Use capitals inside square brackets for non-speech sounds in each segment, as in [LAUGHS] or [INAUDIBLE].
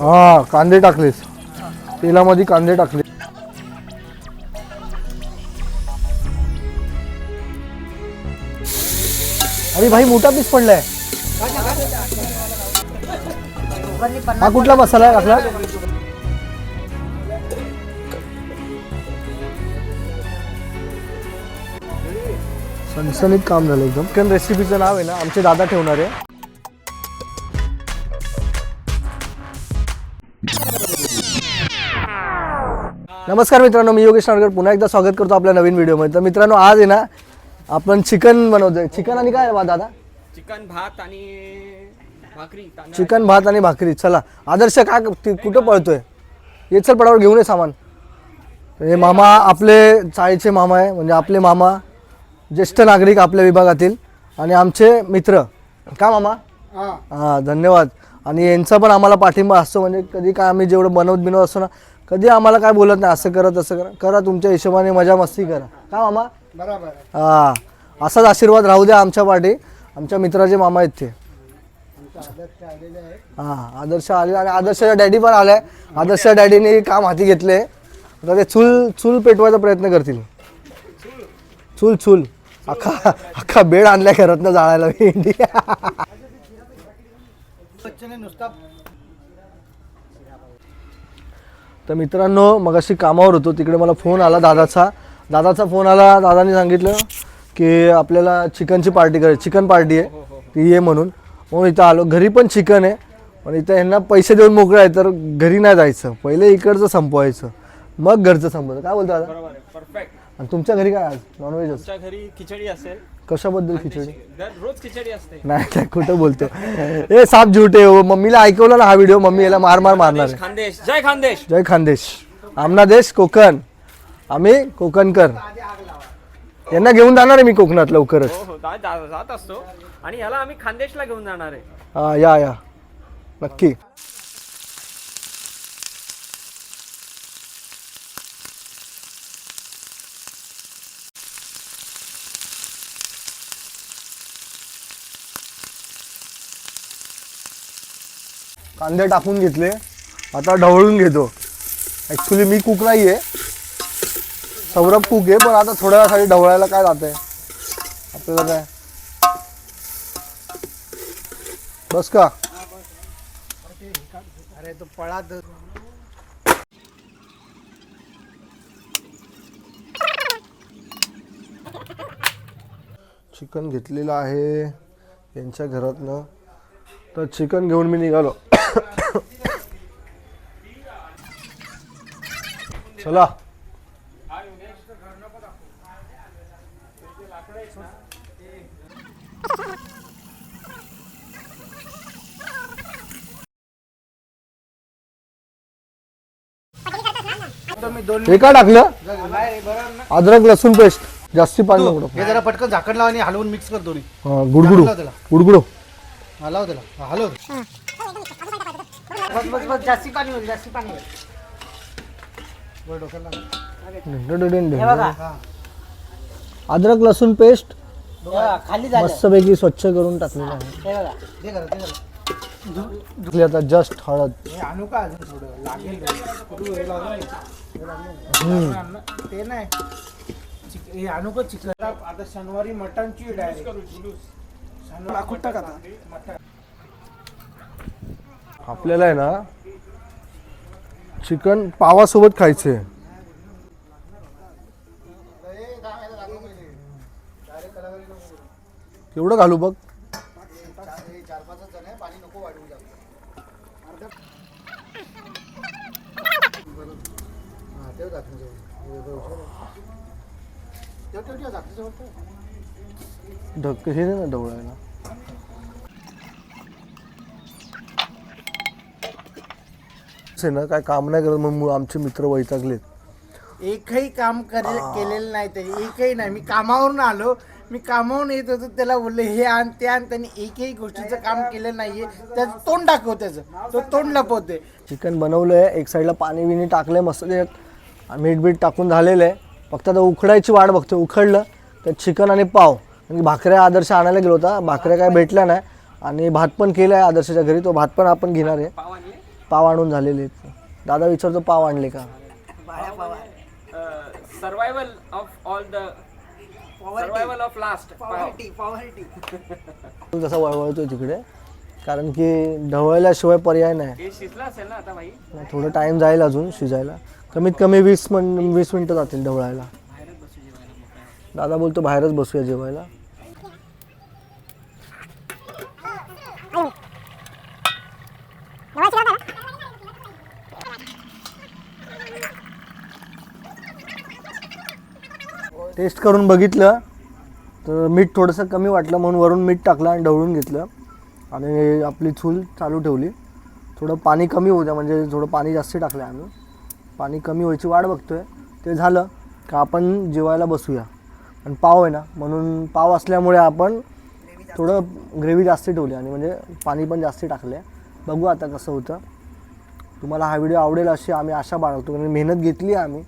हा कांदे टाकलेस. तेलामध्ये कांदे टाकले. अरे भाई मोठा पीस पडलाय. हा कुठला मसाला टाकला सनसनीत सणसणीत काम झालं एकदम. कारण रेसिपीचं नाव आहे ना आमचे दादा ठेवणार आहे. नमस्कार. मित्रांनो मी योगेश नाडकर पुन्हा एकदा स्वागत करतो आपल्या नवीन व्हिडिओमध्ये. तर मित्रांनो आज आहे ना आपण चिकन बनवतोय. चिकन आणि काय बा दादा? चिकन भात आणि भाकरी. चिकन भात आणि भाकरी. चला आदर्श काय ती कुठं पळतोय? ये चल पडावर घेऊन ये सामान. हे मामा आपले चाळीचे मामा आहे. म्हणजे आपले मामा ज्येष्ठ नागरिक आपल्या विभागातील. आणि आमचे मित्र. का मामा? हां. धन्यवाद. आणि यांचा पण आम्हाला पाठिंबा असतो. म्हणजे कधी काय आम्ही जेवढं बनवत बिनवत असतो ना कधी आम्हाला काय बोलत नाही असं करा तसं करा. करा तुमच्या हिशोबाने मजा मस्ती करा. का मामा? बरोबर हा. असाच आशीर्वाद राहू द्या आमच्या पाठी. आमच्या मित्राचे मामा आहेत ते. हा आदर्श आले आणि आदर्शच्या डॅडी पण आलाय आदर्शच्या डॅडीने काम हाती घेतले. आता ते चूल चूल पेटवायचा प्रयत्न करतील. चूल चूल. अख्खा अख्खा बेड आणलाय घरातनं जाळायला. [LAUGHS] भेंडी बच्चने नुसता तर मित्रांनो मगाशी कामावर होतो. तिकडे मला फोन आला दादाचा. दादाचा फोन आला. दादाने सांगितलं की आपल्याला चिकनची पार्टी करायची. चिकन पार्टी आहे. ती ये म्हणून. म्हणून इथं आलो. घरी पण चिकन आहे. पण इथं यांना पैसे देऊन मोकळं आहे. तर घरी नाही जायचं. पहिले इकडचं संपवायचं. मग घरचं संपवायचं. काय बोलतो दादा? परफेक्ट आणि तुमच्या घरी काय आज? नॉनव्हेजच तुमच्या घरी खिचडी असेल. कशाबद्दल खिचडी? दर रोज खिचडी असते. नाही नाही कुठं बोलतो ए साप झुटे हो मम्मीला ऐकवलं ना हा व्हिडिओ मम्मी याला मार मार मारणार आहे. खानदेश जय खानदेश. जय खानदेश. आमना देश कोकण. आम्ही कोकणकर. यांना घेऊन जाणार आहे मी कोकणात लवकरच. हो हो जा- जा- जात असतो. आणि ह्याला आम्ही खानदेशला घेऊन जाणार आहे. हा या या. नक्की. कांदे टाकून घेतले. आता ढवळून घेतो. ॲक्च्युली मी कुक नाही आहे सौरभ कुक आहे पण आता थोड्या वेळासाठी ढवळायला काय जात आहे आपल्याला काय? बस का? अरे तो पळा द- चिकन घेतलेलं आहे. यांच्या घरातनं. तर चिकन घेऊन मी निघालो. चला. तो मी दोन हे काय टाकलं? नाही रे, बरोबर ना अद्रक लसूण पेस्ट जास्ती पाणी नको. हे जरा पटकन झाकण लाव आणि हलवून मिक्स कर दोन्ही. हा, गुडगुडू. लाव त्याला. गुडगुडू. हलव त्याला. हा, हलव. बस बस बस जास्ती पाणी होईल जास्ती पाणी होईल. वर डोक्याला अद्रक लसूण पेस्ट खाली मस्तपैकी स्वच्छ करून टाकलेलं आहे दे दे टाकली आता जस्ट हळद हे आणू का अजून थोडं लागेल रे. हे नाही. हे नाही. ते नाही चिक- हे आणू का चिकन आता शनिवारी मटनची डायरेक्ट शनिवार आता मटण आपल्याला आहे ना चिकन पावासोबत खायचे. केवढं घालू बघ. चार पाच जण आहे पाणी नको वाढवू ठेव ठेव ठेव झाकण जवळ ठेव ढक हे नाही ना डवळायला आहे ना काय काम नाही करत मग आमचे मित्र वैतागलेत. एकही काम करे केलेलं नाही त्याने एकही नाही. मी कामावरून आलो मी कामावरून येत होतो त्याला बोलले हे आण ते आण. त्यांनी एकही गोष्टीचं काम केलं नाहीये. त्याचं तोंड दाखव त्याचं. तो तोंड लपवते चिकन बनवलंय एक साईडला पाणी बिणी टाकलंय मस्त मीठ बीठ टाकून झालेलं आहे फक्त आता उखडायची वाट बघतोय. उखडलं तर चिकन आणि पाव. म्हणजे भाकऱ्या आदर्श आणायला गेलो होता. भाकऱ्या काय भेटल्या नाही. आणि भात पण केला आहे आदर्शाच्या घरी. तो भात पण आपण घेणार आहे. पाव आणून झालेले आहेत. दादा विचारतो पाव आणले का? Survival of all the survival of last तू जसा वळवळतोय तिकडे. कारण की ढवळल्याशिवाय पर्याय नाही. हे शिजला असेल ना आता भाई नाही, थोडं टाइम जाईल अजून शिजायला. कमीत कमी वीस मिन वीस मिनटं जातील ढवळायला. दादा बोलतो बाहेरच बसूया जेवायला. टेस्ट करून बघितलं तर मीठ थोडंसं कमी वाटलं म्हणून वरून मीठ टाकलं आणि ढवळून घेतलं. आणि आपली चूल चालू ठेवली. थोडं पाणी कमी होऊ द्या म्हणजे थोडं पाणी जास्त टाकलं आम्ही. पाणी कमी व्हायची वाट बघतो आहे ते झालं का आपण जेवायला बसूया. आणि पाव आहे ना म्हणून पाव असल्यामुळे आपण थोडं ग्रेव्ही जास्त ठेवली आणि म्हणजे पाणी पण जास्त टाकले बघू आता कसं होतं. तुम्हाला हा व्हिडिओ आवडेल अशी आम्ही आशा बाळगतो कारण मेहनत घेतली आहे आम्ही.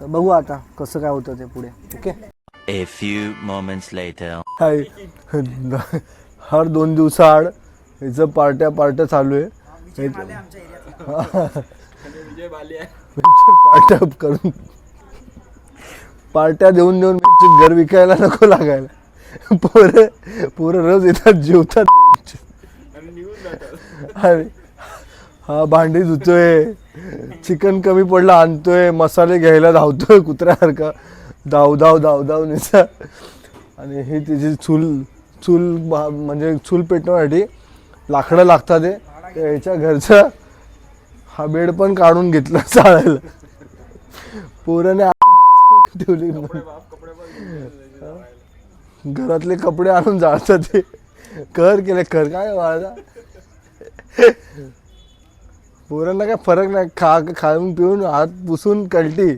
तर बघू आता कसं काय होतं ते पुढे okay? A few moments later. Hi. हर दोन दिवसाआड ह्याचं पार्ट्या पार्ट्या चालू आहे. पार्ट्या करून. पार्ट्या देऊन देऊन घर विकायला नको लागायला. पोरं पोरं रोज येतात जेवतात अरे हा भांडी धुतोय. चिकन कमी पडलं आणतोय. मसाले घ्यायला धावतोय कुत्र्यासारखा. धाव धाव धाव धाव निसा. आणि ही तिची चूल चूल म्हणजे चूल पेटवण्यासाठी लाकडं लागतात ते याच्या घरचं हा बेड पण काढून घेतला चाळायला पोराने [LAUGHS] ठेवली. घरातले कपडे आणून जाळतात ते. कर केले कर. काय वाळला पोरांना काय फरक नाही. खा खाऊन पिऊन हात पुसून कलटी.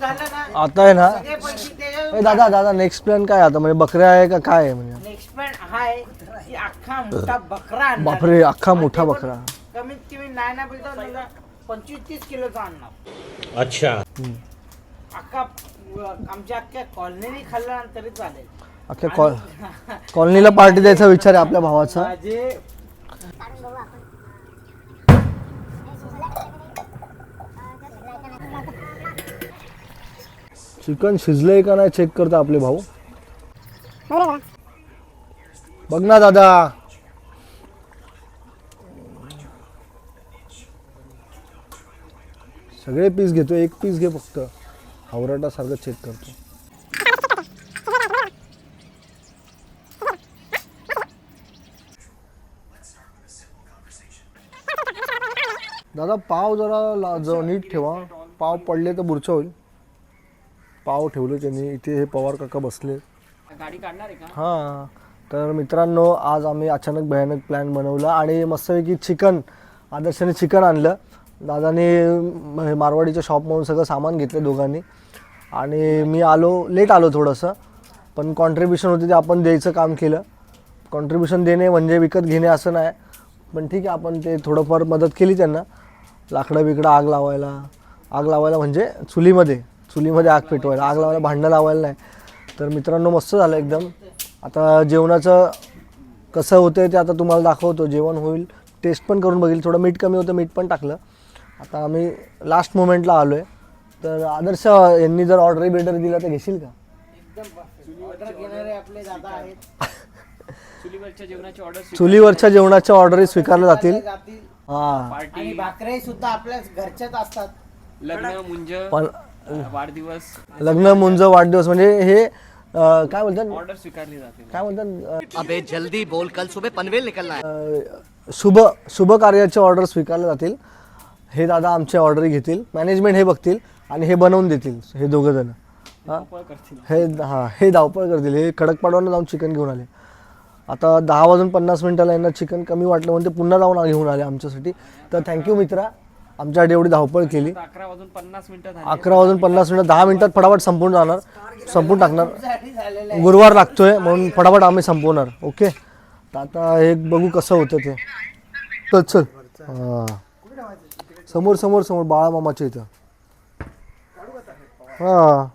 झालं ना आता आहे ना ए दादा दादा नेक्स्ट प्लॅन काय आता? म्हणजे बकऱ्या आहे का काय आहे म्हणजे? नेक्स्ट पण हाय की अख्खा मोठा बकरा आणणार. बापरे अख्खा मोठा बकरा. कमीत कमी नाही ना बोलतो मला पंचवीस तीस किलोचा आणणार. अच्छा. अख्खा आमच्या अख्ख्या कॉलनीने खाल्ला ना तरी चालेल. अख्ख्या कॉल कॉलनीला पार्टी द्यायचा विचार आहे आपल्या भावाचा. माझे चिकन शिजलंय का नाही चेक करता आपले भाऊ. बघ ना दादा. सगळे पीस घेतो एक पीस घे फक्त. हावराटा सारखं चेक करतो. दादा पाव जरा नीट ठेवा. पाव पडले तर बुरचं होईल. पाव ठेवले त्यांनी. इथे हे पवार काका बसले. गाडी काढणार आहे का? हां. तर मित्रांनो आज आम्ही अचानक भयानक प्लॅन बनवला आणि मस्तपैकी चिकन आदर्शाने चिकन आणलं. दादाने मारवाडीच्या शॉपमधून सगळं सामान घेतलं दोघांनी. आणि मी आलो लेट आलो थोडंसं. पण कॉन्ट्रीब्युशन होते ते आपण द्यायचं काम केलं. कॉन्ट्रीब्युशन देणे म्हणजे विकत घेणे असं नाही. पण ठीक आहे आपण ते थोडंफार मदत केली त्यांना. लाकडं बिकडं आग लावायला. आग लावायला म्हणजे चुलीमध्ये. चुलीमध्ये आग पेटवायला आग लावायला भांडणं लावायला नाही. तर मित्रांनो मस्त झालं एकदम. आता जेवणाचं कसं होतं ते आता तुम्हाला दाखवतो. जेवण होईल टेस्ट पण करून बघील. थोडं मीठ कमी होतं मीठ पण टाकलं. आता आम्ही लास्ट मोमेंटला आलो आहे तर आदर्श यांनी जर ऑर्डर बिर्डर दिला तर घेशील का? एकदम ऑर्डर घेणारे आपले दादा आहेत चुलीवरच्या जेवणाची ऑर्डर चुलीवरच्या जेवणाच्या ऑर्डरी स्वीकारल्या जातील. हां. भाकरे सुद्धा आपल्या घरच्याच असतात. लग्न मुंज. पण वाढदिवस. लग्न मुंज वाढदिवस म्हणजे हे अं, काय बोलतात? ऑर्डर स्वीकारली जाते. काय बोलतात? अबे जल्दी बोल. कल सुबह पनवेल निकलना है. अं, शुभ शुभ कार्याचे ऑर्डर स्वीकारले जातील. हे दादा आमचे ऑर्डर घेतील. मॅनेजमेंट हे बघतील आणि हे बनवून देतील हे दोघं जण. हां? करतील. हे हां हे धावपळ करतील. हे खडकपाडवानं जाऊन चिकन घेऊन आले. आता दहा वाजून पन्नास मिनिटाला यांना चिकन कमी वाटलं म्हणून ते पुन्हा जाऊन घेऊन आले आमच्यासाठी. तर थँक्यू मित्रा. आमच्यासाठी एवढी धावपळ केली. अकरा वाजून पन्नास मिनिटं झाली. अकरा वाजून पन्नास मिनिटं दहा मिनिटात फटाफट संपून जाणार. संपून टाकणार. गुरुवार लागतोय म्हणून फटाफट आम्ही संपवणार. ओके? तर आता हे बघू कसं होतं ते. चल चल. हां. समोर समोर समोर बाळा मामाच्या इथं. हां.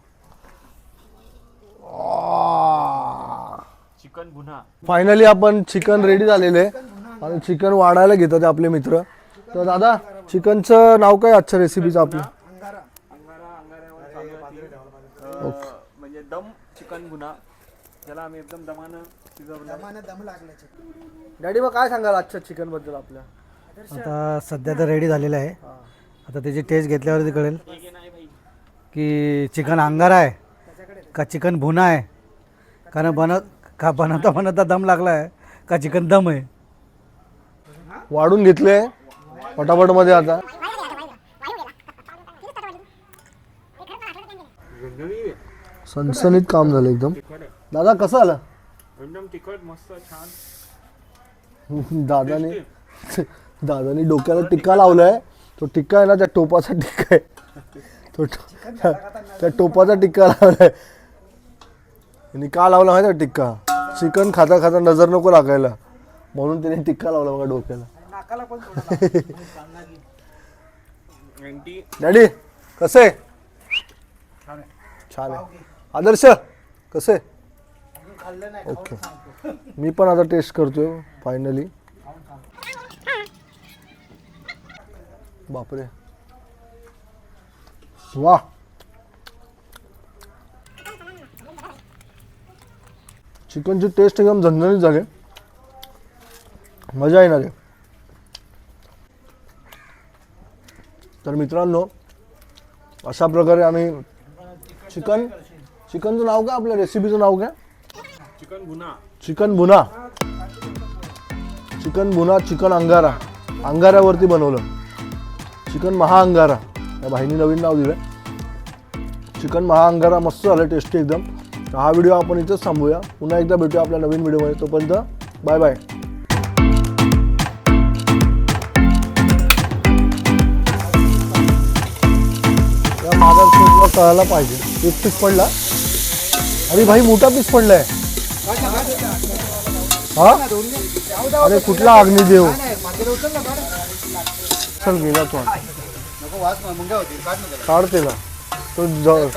चिकन गुन्हा. फायनली आपण चिकन रेडी झालेलं आहे. आणि चिकन वाढायला घेतात आपले मित्र. तर दादा चिकनचं नाव काय आजच्या रेसिपीचं आपलं? आहे म्हणजे दम चिकन गुन्हा. ज्याला आम्ही एकदम दमानं शिजवलं. डॅडी मग काय सांगाल आजच्या चिकनबद्दल आपल्या? आता सध्या तर रेडी झालेलं आहे. आता त्याची टेस्ट घेतल्यावरती कळेल की चिकन अंगारा आहे का चिकन भुना आहे? कारण बनत का बनवता बनवता दम लागला आहे का चिकन दम आहे? वाढून घेतले पटापटमध्ये आता. सनसनीत काम झालं एकदम. दादा कसं आलं? एकदम तिखट मस्त छान. दादाने दादाने डोक्याला टिक्का लावलाय. तो टिक्का आहे ना त्या टोपाचा टिक्का आहे. तो त्या टोपाचा टिक्का लावलाय. आणि का लावला माहिती टिक्का चिकन खाता खाता नजर नको लागायला म्हणून त्याने टिक्का लावला बघा डोक्याला. नाकाला पण डॅडी [LAUGHS] कसे? छान आहे. आदर्श कसे? खाल्लं नाही ओके [LAUGHS] मी पण आता टेस्ट करतोय फायनली बापरे. वा चिकनची टेस्ट एकदम झणझणीत झाली. मजा येणार आहे. तर मित्रांनो अशा प्रकारे आम्ही चिकन चिकनचं नाव काय आपल्या रेसिपीचं नाव काय? चिकन गुन्हा चिकन भुना. चिकन भुना चिकन अंगारा. अंगाऱ्यावरती बनवलं. चिकन महाअंगारा या भाईनी नवीन नाव दिलं चिकन महाअंगारा मस्त झालं टेस्टी एकदम. हा व्हिडिओ आपण इथंच थांबूया. पुन्हा एकदा भेटूया आपल्या नवीन व्हिडिओमध्ये. तोपर्यंत बाय बाय. कळायला पाहिजे एक पीस पडला अरे भाई मोठा पीस पडलाय हा अरे कुठला अग्निदेव चल गेला तो. काढते ना तो ज-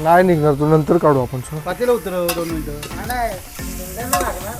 नाही निघणार तो नंतर काढू आपण निघायला लागणार